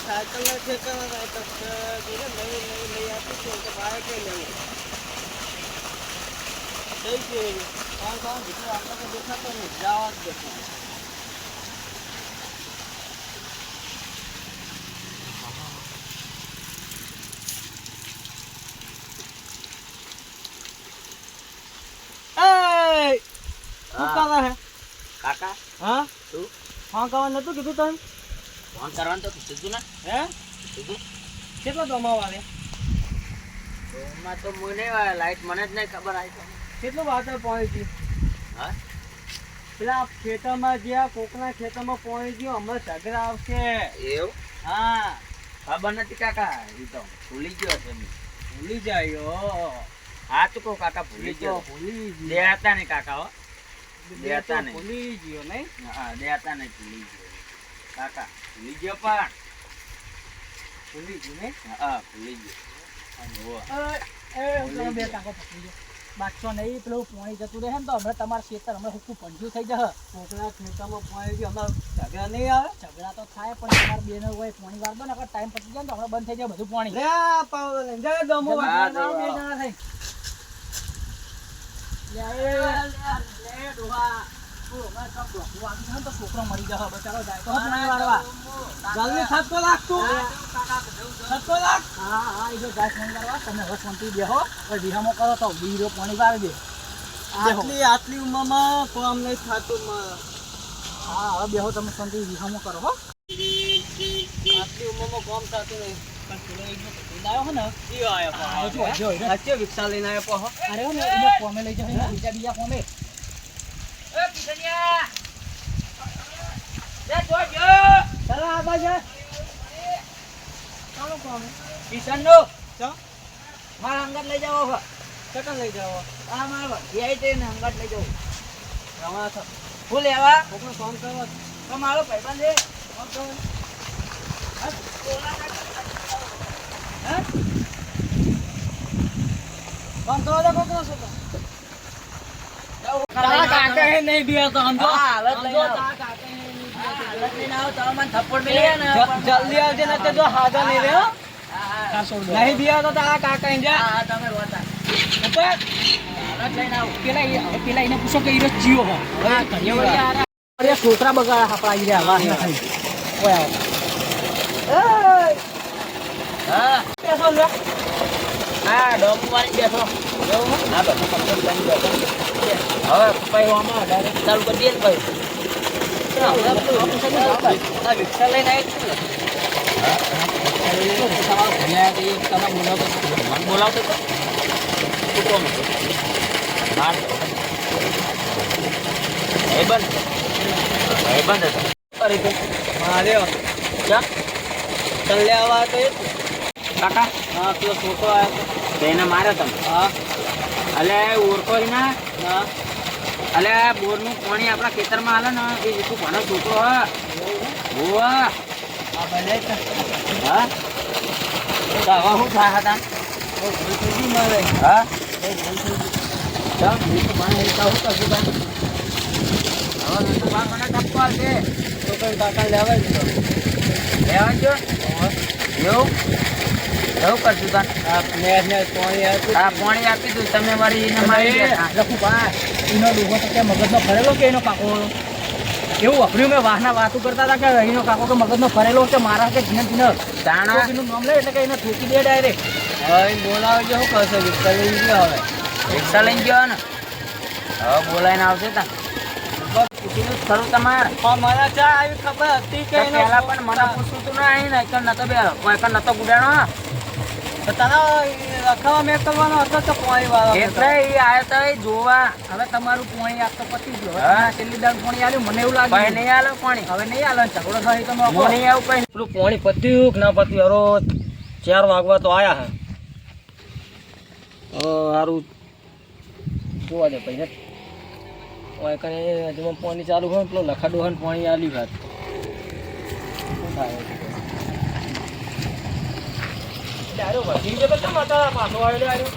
Cycle ના ઠેકા ના તો જોને નવી નવી લઈ આપી છે, તો બાઈક લઈ થઈ ગયું કોણ કોણ જેટલું આપણને દેખાતો જવા જ દેખાય એય! શું હા. કરે હે? કાકા હા? શું? ફોન કરવાનું નતું કીધું તમે ફોન કરવાનું તો કીધું ને. હે? કીધું કેટલો દમાવ આવે? ફોનમાં તો મને નહીં લાઈટ મને જ નહીં ખબર આવી કેટલું વાતર પહોંચી ગયું? હા? પેલા ખેતરમાં જ્યાં કોકના ખેતરમાં પહોંચી ગયો હમણાં ઝઘડા આવશે. એવું? હા. ખબર નથી કાકા એ તો ભૂલી ગયો છે ભૂલી જાય. હા તો કહો કાકા ભૂલી ગયો. ભૂલી ગયો. હતા ને કાકા હો. દેતા નહીં. ભૂલી ગયો નહીં? હા બે હતા ને ભૂલી ગયો. કાકા ભૂલી ગયો પણ. ભૂલી ગયો નહીં? હા ભૂલી ગયો. બે ટાંકો પકડી લો બાદશાહ નહીં પેલું પાણી જતું રહે ને તો હમણાં તમારે ખેતર હમણાં હુકું પંજ્યું થઈ જશે. છોકરા ખેતરમાં પાણી ગયું હમણાં ઝઘડા નહીં આવે. ઝઘડા તો થાય પણ તમારે બેનો હોય પાણી વાર દો ને ટાઈમ પતી જાય ને તો હમણાં બંધ થઈ જાય બધું પાણી. જણા થઈ. જલ્દી થતો રાખતું થતો રાખ હા હા એ જો તમે હવે શાંતિ બેહો હવે વિહામો કરો તો પાણી વાળી દે આટલી આટલી ઉંમરમાં કોમ નહીં થતું હા હવે બેહો તમે શાંતિ વિહામો કરો હો આટલી ઉંમરમાં કોમ થતું નહીં. પણ પેલો એકનો પકડી લાવ્યો હે ને કયો આયો આ જો, જો, જો. સાચે રિક્ષા લઈને આવ્યો પાહો અરે હો ને એને કોમે લઈ જાય બીજા બીજા કોમે એ કિશનિયા! એ જોજો! ચાલો આ બાજુ ચાલો કોમ કિશનનો ચો મારા અંગત લઈ જાઓ હવે. ચકન લઈ જાવ આ મારા ભાઈ તે ને અંગત લઈ જાવ રવા છો લેવા કોકનો કામ કરવા તો મારો ભાઈબંધ છે. કામ કરવા છો હે દિયા તો ને જો હાજર નહીં રહ્યો તમે. પેલા પેલા એને પૂછો કે જીવો હો અરે છોકરા બગાડા આપણા ઈ રહ્યા વાહ ઓય આવો. હા. લે હા, ડોમું વાળી. હા, હવે પછી આમાં ડાયરેક્ટ ચાલુ કરી દઈએ ને. આ રિક્ષા લઈને આવી છું બોલાવતો. ભાઈબંધ. હતો. અરે તો મારે ક્યાં? ચલ્લે આવા તો એ. કાકા? હા પેલો છોકરો આવ્યો તો. એને માર્યો તમે? એટલે હા. અલે ઓળખો ના હા. અલે બોરનું પાણી આપણા ખેતરમાં હાલે ને એ જીતું ભણો છોકરો હા. હોવા હા હવે શું થાય હતા? હા? લેવા લેવા જો એવું? એવું કરશું તા નેર પાણી આપી દઉં. તમે મારી એને મારી એનો ડૂબો તો કે મગજનો ફરેલો કે એનો કાકો? એવું વાપર્યું મેં વાહના વાતો કરતા હતા કે એનો કાકો કે મગજનો ફરેલો છે મારા કે જીને જીને દાણા એનું નામ લે એટલે કે એને ઠોકી દે ડાયરેક્ટ હવે બોલાવે શું કહશે રિક્ષા લઈ ગયો હવે. રિક્ષા લઈને ગયો ને? હવે બોલાવીને આવશે તા. ખરું તમારે. હા મને ચા આવી ખબર હતી કે તો પણ મને પૂછવું તું ના અહીં ને એકલ નતો બે કોઈ નતો ગુડાણો જોવા. હવે તમારું પોણી આપતો પતી ગયો. છેલ્લી પોણી આલ્યું મને એવું લાગે નહીં આલો પાણી. હવે નહીં આલે ઝઘડો થાય તો નહીં આવું કઈ. પેલું પાણી પત્યું કે ના પત્યું હરો ચાર વાગવા તો આયા હે. સારું જોવા દે પૈસા ઓય કને હજુ પાણી ચાલુ હોય પેલો લખાડો હોય પાણી આલ્યું હાથ શું થાય? ચારો વધી ગયો તો કેમ પાછો આવ્યો લે આર્યો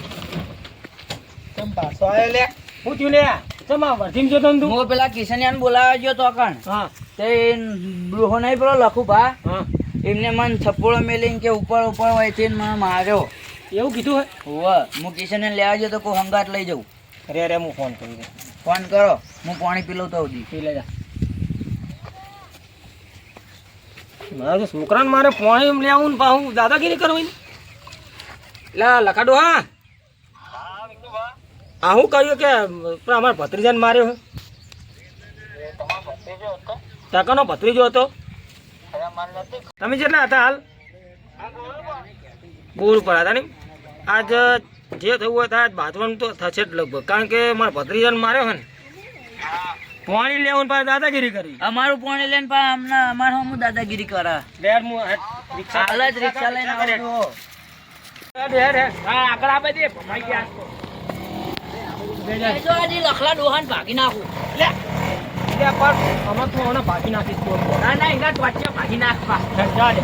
પાછો આવ્યો લે શું થયું લે ચમા વર્ધીમ જોતો તું હું પેલા કિશનિયાને બોલાવ્યો ગયો તો કણ. હા. તે ડોહો નહીં પેલો લખું ભા હા. એમને મન થપ્પડો મેલીને કે ઉપર ઉપર હોય છે મને માર્યો. એવું કીધું હે? હોવે. હું કિશનને લેવા ગયો તો કોઈ હંગાત લઈ જાઉં. અરે અરે હું ફોન કરી દે ફોન કરો. હું પાણી પીલો તો પી લેજા. મારા છોકરાને મારે પાણી લેવું ને પાછું દાદાગીરી કરવી લા લખાડો હા. હા હું કહ્યું કે અમારા ભત્રીજાને માર્યો કાકાનો ભત્રીજો હતો. તમે જેટલા હતા હાલ. ગોળ ઉપર હતા ને આજ જે થયું હોય આજ બાંધવાનું તો થશે જ લગભગ. કારણ કે મારા ભત્રીજાને માર્યો હે ને. પાણી લેવું પાસે દાદાગીરી કરી. અમારું પાણી લઈને પણ અમને અમારે હું દાદાગીરી કરા. હાલ જ રિક્ષા લઈને આગળ આપે દે ભમાઈ ગયા આજ તો. એ જો આજે લખલા ડોહાને ભાગી નાખું લે લે અમે તો હમણાં ભાગી નાખીશ ના ના એના ટોચ્યા ભાગી નાખવા જા દે.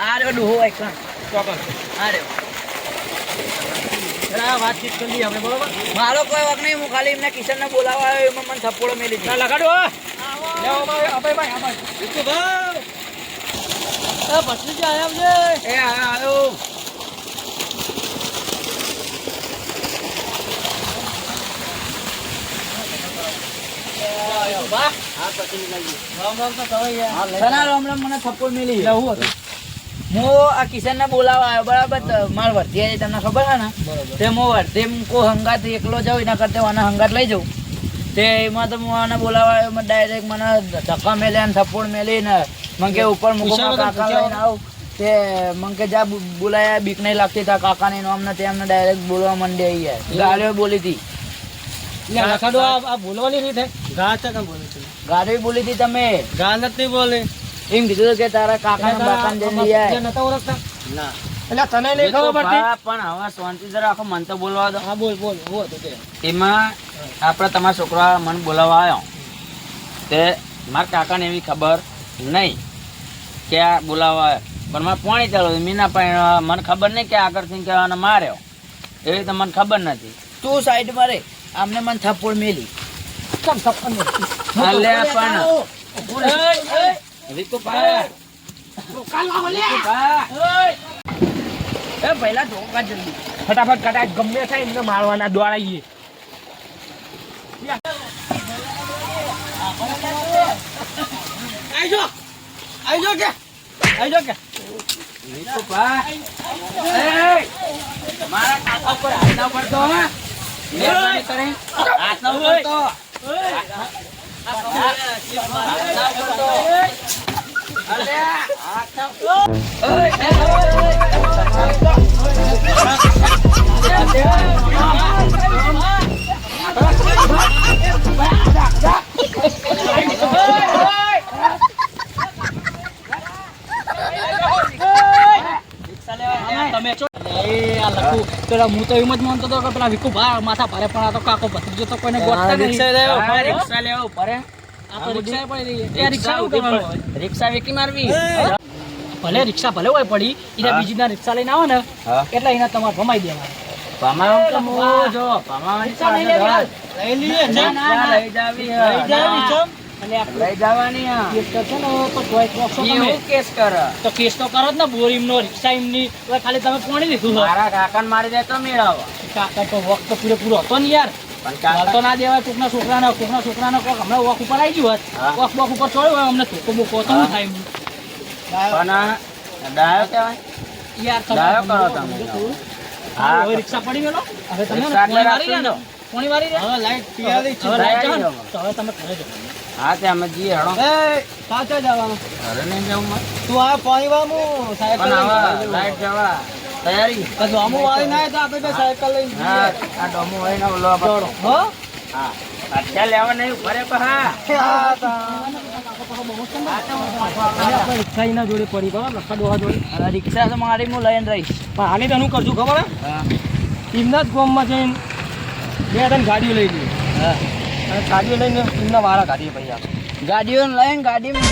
આ રહ્યો ડોહો એક ચોક્કસ. આ રહ્યો આ વાતચીત કરી આપણે બરોબર? મારો કોઈ વખત નહીં હું ખાલી એમને કિશનને બોલાવવા આવ્યો એમાં મને થપ્પડો મેલી ના દીધો લગાડો અભય ભાઈ, વિકુ એ આવ્યો ગયું. રામ રામ તો તમે રામ રામ મને થપ્પડ મેલી. હું હતું. હું આ કિશનને બોલાવવા આવ્યો બરાબર? માર વર્તી આવી તમને ખબર છે ને. તે હું વર્તી કો હંગાત એકલો જાઉં એના કરતા આને હંગાત લઈ જાઉં. તે એમાં તો હું આને બોલાવવા આવ્યો મને ડાયરેક્ટ મને ધક્કા મેલ્યા ને થપ્પડ મેલી ને મને કે ઉપર મૂકો કાકા લઈને આવું. તે મને કે જા બોલાયા બીક નહીં લાગતી તા કાકાની નામ ને તેમને ડાયરેક્ટ બોલવા માંડી યાર ગાડીઓ બોલી હતી બોલવાની રીત ગા બોલે છે? ગાડીઓ બોલી હતી તમે. ગા નથી બોલે. એમ કીધું કે તારા કાકા ને બાકા ને જઈ નતા ઓળખતા? ના. એટલે તને નહીં ખબર પડતી? પણ હવે શાંતિ જરા આખો મન તો બોલવા દો. હા બોલ બોલ હો તો એમાં આપણે તમારા છોકરા મન બોલાવવા આવ્યો તે મારા કાકાને એવી ખબર નહીં કે આ બોલાવવા પણ મારે પાણી ચાલુ મીના પણ મને ખબર નહીં કે આગળથી કહેવાનો માર્યો. એવી રીતે મને ખબર નથી. તું સાઈડ મારે આમને મને થપ્પડ મેલી. કેમ મેલી? અલે પણ ફટાફટ કદાચ ગમે થાય એમને મારવાના દોડાઈએ આઈજો આઈજો કે આઈજો કે વિકુભા. એ, મારા કાકા પર હાથ ના પડતો હો. મહેરબાની કરી. હાથ ના પડતો. હાથ ના પડતો. અલ્યા, હાથ ના- ઓય, એ, તમે છો એ આ પેલા હું તો એમ જ માનતો હતો કે પેલા વિકુ ભા માથા ભારે પણ આ તો કાકો ભત્રીજો તો કોઈને ગોતતા નહીં. રિક્ષા લેવો. રિક્ષા લેવો પડે આ તો રિક્ષા પડી રહી. રિક્ષા શું રિક્ષા વેકી મારવી. ભલે રિક્ષા ભલે હોય પડી એના બીજી ના રિક્ષા લઈને આવો ને. એટલે એના તમારે ભમાઈ દેવા ભમાવાનું તો હું જો ભમાવાની રિક્ષા લઈ લે. લઈ લઈએ ના, ના. લઈ જાવી. લઈ જાવી લઈ જવાની. કેસ કરશો ને તો તોય ચોકશો તમે. કેસ કરે? તો કેસ તો કરો જ ને બોર એમનો રિક્ષા એમની ખાલી તમે પોણી લીધું મારા મારી દે તો મેળવો. કાકા તો વખત તો પૂરેપૂરો હતો ને યાર. તો ના દેવાય કોકના છોકરાને કોકના છોકરાને કોક હમણાં વોક ઉપર આવી ગયું હોત. વોક બોક ઉપર ચડ્યો હોય અમને ધોકો બોકો તો થાય? પણ ડાયો. કહેવાય? યાર ડાયો કરો તમે. હા, રિક્ષા પડી ગયો હવે તમે વારી રહ્યા? હવે લાઈટ પિયાલી હવે લાઈટ હવે. તો હવે તમે ઘરે જાઓ. હા તે અમે જઈએ હણો એ પાછા જવાનું. ઘરે નહીં જાવમાં. તું આ પાણી વાળું સાયકલ લાઈટ જવા તૈયારી. તો ડોમો વાળી ના તો આપણે બે સાયકલ લઈને હા. આ ડોમો વાળી ના ઓલો આપણે- હો? હા અત્યારે લેવા નહીં ભરે પર હા. હા, તો. રિક્ષા એના જોડે પડી લખા ડોહા જોડે. રિક્ષા તો મારી હું લઈને રહીશ. પણ હાલી તો હું કરજું ખબર એમના જ ગામમાં જઈને બે ત્રણ ગાડીઓ લઈ લઈએ હા અને ગાડીઓ લઈને એમના વારા કાઢીએ ભાઈ આપણે ગાડીઓ લઈને ગાડીમાં.